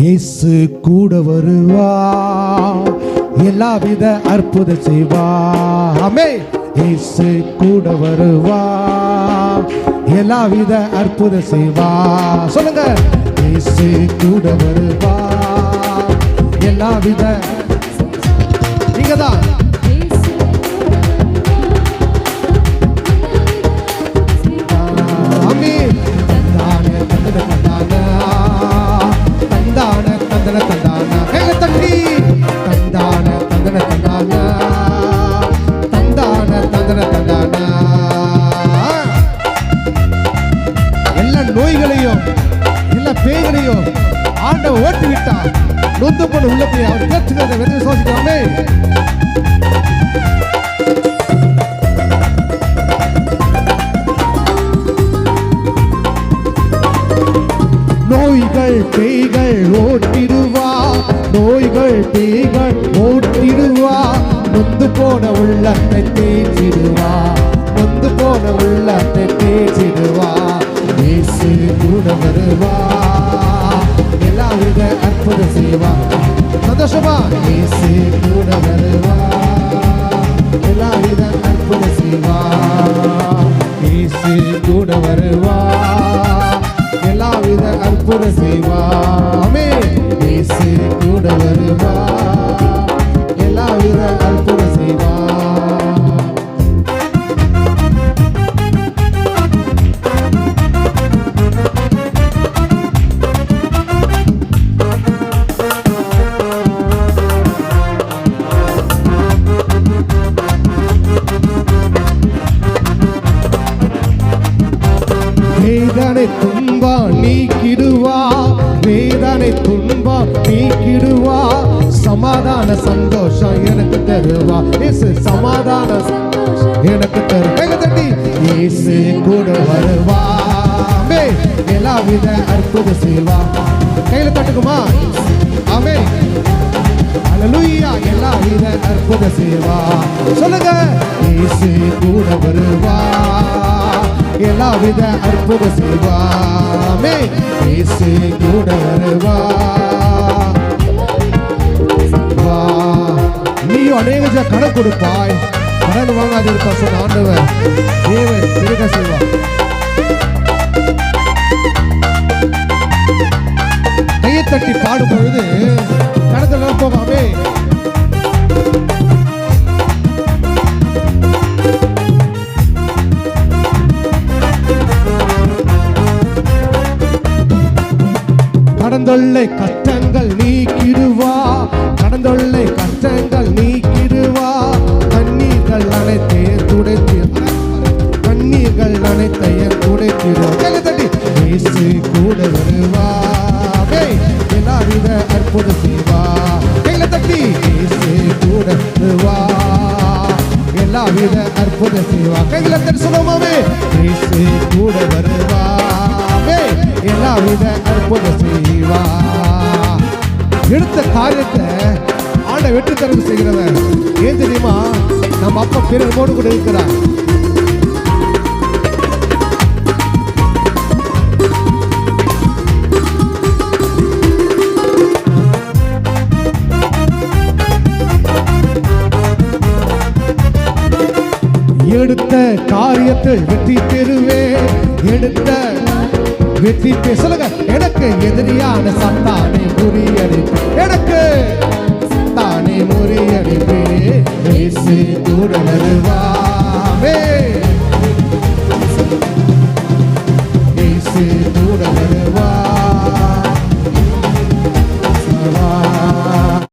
இயேசு கூட வருவா. எல்லாவித அற்புத செய்வாமே இயேசு கூட வருவா. எல்லாவித அற்புத செய்வா. சொல்லுங்க. இயேசு கூட வருவா. எல்லாவித நோய்களையும் எல்லா பேய்களையும் ஆண்ட ஓட்டி விட்டார் நொந்து போன உள்ளத்தை அவர் கேட்டுக்கிறத வெற்றி விசுவாசிக்கிறோமே நோய்கள் பேய்கள் ஓட்டிடுவா. நோய்கள் பேய்கள் ஓட்டிடுவா. நொந்து போன உள்ளத்தை தேய்ச்சிடுவா. நொந்து போன உள்ளத்தை கூட வருவா எல்லாவித அற்புத செய்வா சந்தோஷமா? இயேசு கூட வருவா. எல்லாவித அற்புத செய்வா இயேசு கூட வருவா. எல்லாவித அற்புத செய்வாமே இயேசு கூட வருவா. எல்லாவித அற்புத செய்வா வேதனை துன்பா நீக்கிடுவா. வேதனை துன்பா நீக்கிடுவா. சமாதான சந்தோஷம் எனக்கு தருவா. இயேசு சமாதான எனக்கு தரு தட்டி இயேசு கூட வருவா. ஆமே. எல்லாவித அற்புத செய்வா கையில தட்டுக்குமா? ஆமே. எல்லா வித அற்புத செய்வா சொல்லுங்க. இயேசு கூட வருவா. எல்லாவித அற்புத செய்வாமே இயேசு கூட வருவா. வா. நீயும் அநேக கடன் கொடுப்பாய். கடன் வாங்காது இருப்பா சொன்ன ஆண்டவர். தேவன் பெருக செய்வா கையை தட்டி பாடும் பொழுது கடந்தெல்லாம் போகாமே கடந்தொல்லை கஷ்டங்கள் நீக்கிடுவா. கடந்தொல்லை கஷ்டங்கள் நீக்கிடுவா. கண்ணீர்கள் அனைத்தையும் துடைத்து கண்ணீர்கள் அனைத்தையும் துடைத்திடும் தட்டி இயேசு கூட வருவா. எல்லாவித அற்புத செய்வா கையில தட்டி இயேசு கூட வருவா. எல்லாவித அற்புத செய்வா கையில தட்டி சொல்லுவோமே இயேசு கூட வருவாவே எல்லாவித அற்புதம் செய்வா எடுத்த காரியத்தை ஆண்ட வெற்றி தரவு செய்கிறவன் ஏன் தெரியுமா? நம்ம அப்பா பிறமோடு கூட இருக்கிறார். எடுத்த காரியத்தை வெற்றி பெறுவே எடுத்த வெற்றி பேசலுங்க. எனக்கு எதிரியான சத்தானே முறியடி. எனக்கு சத்தானே முறியடிப்பே. பேசி உடனருவா